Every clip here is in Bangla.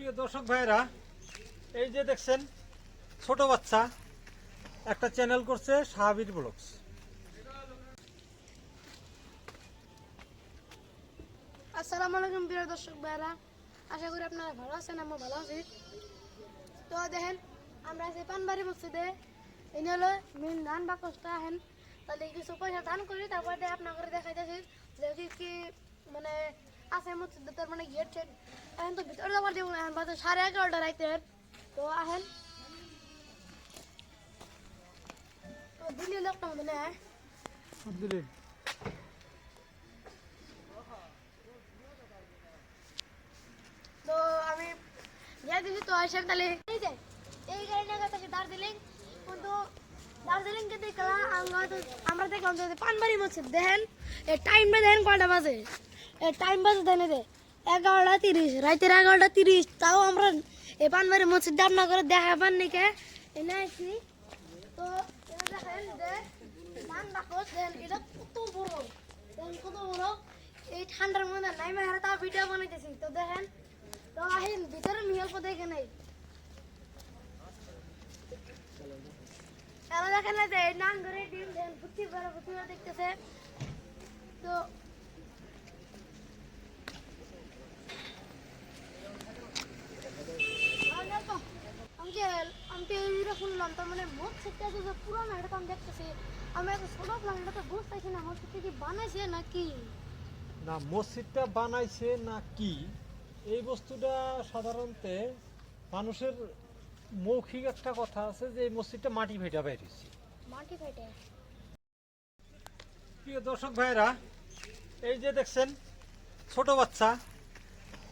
প্রিয় দর্শক ভাইরা এই যে দেখছেন, ছোট বাচ্চা একটা চ্যানেল করছে সাহাবির ব্লগস আসসালামু আলাইকুম প্রিয় দর্শক ভাইরা আশা করি আপনারা ভালো আছেন আমরা ভালো আছি। তো দেখেন, আমরা আছি পানবাড়ি মসজিদে, এনে হলো মেন ধান বাকসটা আহেন তাহলে কিছু পয়সা দান করি, তারপরে আপনাকে দেখাইতেছি যে কি মানে মসজিদে তার মানে গেট টেট এখন তো ভিতরে যাবার দিব না এখন বাজে সাড়ে এগারোটা রাইতের। তো আহেন। তো দিল্লি লোকটা নেয় তো আমি দিয়ে দিছি তো আসেন তাহলে। এই যে এই গাড়িটা গেছে দার্জিলিং। কিন্তু দার্জিলিং কে দেখলাম আমরা দেখলাম যে পানবাড়ি মসজিদ। দেখেন টাইমটা দেখেন কয়টা বাজে। টাইম বাজে দেখেন দে। এগারোটা তিরিশ রাতের এগারোটা তিরিশ, তাও আমরা এই পানবাড়ি মসজিদ আপনার করে দেখাবার নাকি এনে আইছি তো কত কত এই নাই তো দেখেন তো দেখে যে দেন দেখতেছে তো আঙ্কেল আমি শুনলাম তার মানে মোট শিখতে আছে যে পুরানো এটা তো আমি দেখতেছি। আমি একটা ছোট প্ল্যান এটা তো বুঝতেছি না শিখতে কি বানাইছে নাকি? না মসজিদটা বানাইছে না কি এই বস্তুটা সাধারণত মানুষের মৌখিক একটা কথা আছে যে এই মসজিদটা মাটি ভেটা বাইরেছে মাটি ফেটে প্রিয় দর্শক ভাইরা এই যে দেখছেন ছোট বাচ্চা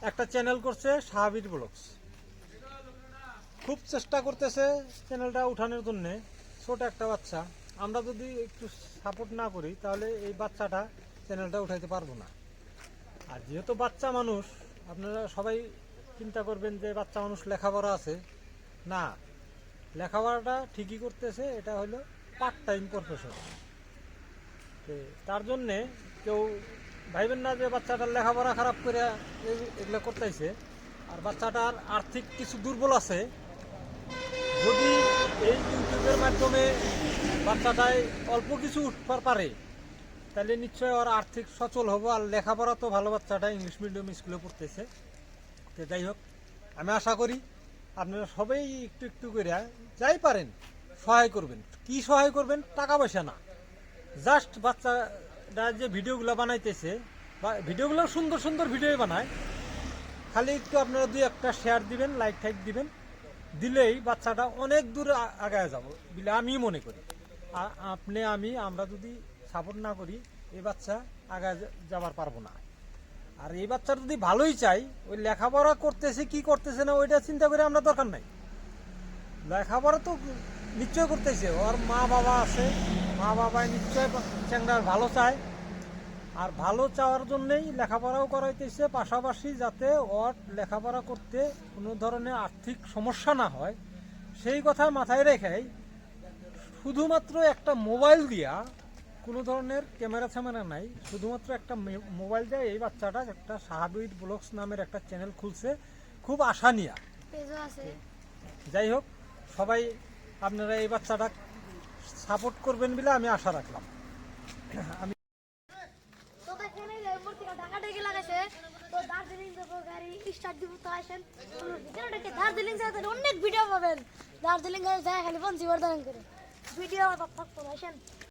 একটা চ্যানেল করছে সাহাবির ব্লগস। খুব চেষ্টা করতেছে চ্যানেলটা উঠানোর জন্যে, ছোট একটা বাচ্চা। আমরা যদি একটু সাপোর্ট না করি, তাহলে এই বাচ্চাটা চ্যানেলটা উঠাইতে পারব না। আর যেহেতু বাচ্চা মানুষ, আপনারা সবাই চিন্তা করবেন যে বাচ্চা মানুষ লেখাপড়া আছে। না, লেখাপড়াটা ঠিকই করতেছে, এটা হলো পার্ট টাইম প্রফেশন তার জন্যে কেউ ভাইবেন না যে বাচ্চাটার লেখাপড়া খারাপ করে এগুলো করতেছে। আর বাচ্চাটার আর্থিক কিছু দুর্বল আছে এই ইউটিউবের মাধ্যমে বাচ্চাটায় অল্প কিছু উঠবার পারে, তাহলে নিশ্চয় ওর আর্থিক সচল হব আর লেখাপড়া তো ভালো বাচ্চাটা ইংলিশ মিডিয়াম স্কুলে পড়তেছে। তো যাই হোক, আমি আশা করি আপনারা সবাই একটু একটু করে যাই পারেন, সহায় করবেন। কি সহায় করবেন? টাকা পয়সা না। জাস্ট বাচ্চারা যে ভিডিওগুলো বানাইতেছে বা ভিডিওগুলো সুন্দর সুন্দর ভিডিও বানায়, খালি একটু আপনারা দুই একটা শেয়ার দিবেন লাইক টাইক দিবেন। দিলেই বাচ্চাটা অনেক দূর আগায় যাব বলে আমি মনে করি। আর আপনি, আমি, আমরা যদি সাপোর্ট না করি, এই বাচ্চা আগায় যাবার পারব না। আর এই বাচ্চা যদি ভালোই চাই, ওই লেখাপড়া করতেছে, কি করতেছে না, ওইটা চিন্তা করে আমরা দরকার নাই। লেখাপড়া তো নিশ্চয় করতেছে, ওর মা বাবা আছে মা বাবাই নিশ্চয় চ্যাংড়ার ভালো চায়। আর ভালো চাওয়ার জন্যেই লেখাপড়াও করাইতেছে পাশাপাশি যাতে ওর লেখাপড়া করতে কোনো ধরনের আর্থিক সমস্যা না হয়। সেই কথা মাথায় রেখেই শুধুমাত্র একটা মোবাইল দিয়া কোনো ধরনের ক্যামেরা ছ্যামেরা নাই শুধুমাত্র একটা মোবাইল দিয়ে এই বাচ্চাটা একটা সাহাবির ব্লগস নামের একটা চ্যানেল খুলছে খুব আশা নিয়া। আছে। যাই হোক সবাই আপনারা এই বাচ্চাটা সাপোর্ট করবেন বলে আমি আশা রাখলাম। আমি তো দেখেন এই যে মূর্তিটা ঢাকা ডেকে লাগাইছে তো দার্জিলিং যাব স্টার্ট দিব তো আসেন ভিতরে দার্জিলিং যাতে অনেক ভিডিও পাবেন। দার্জিলিং যায় খালি পঞ্চি বর্ধমান করে। ভিডিও থাকতো আসেন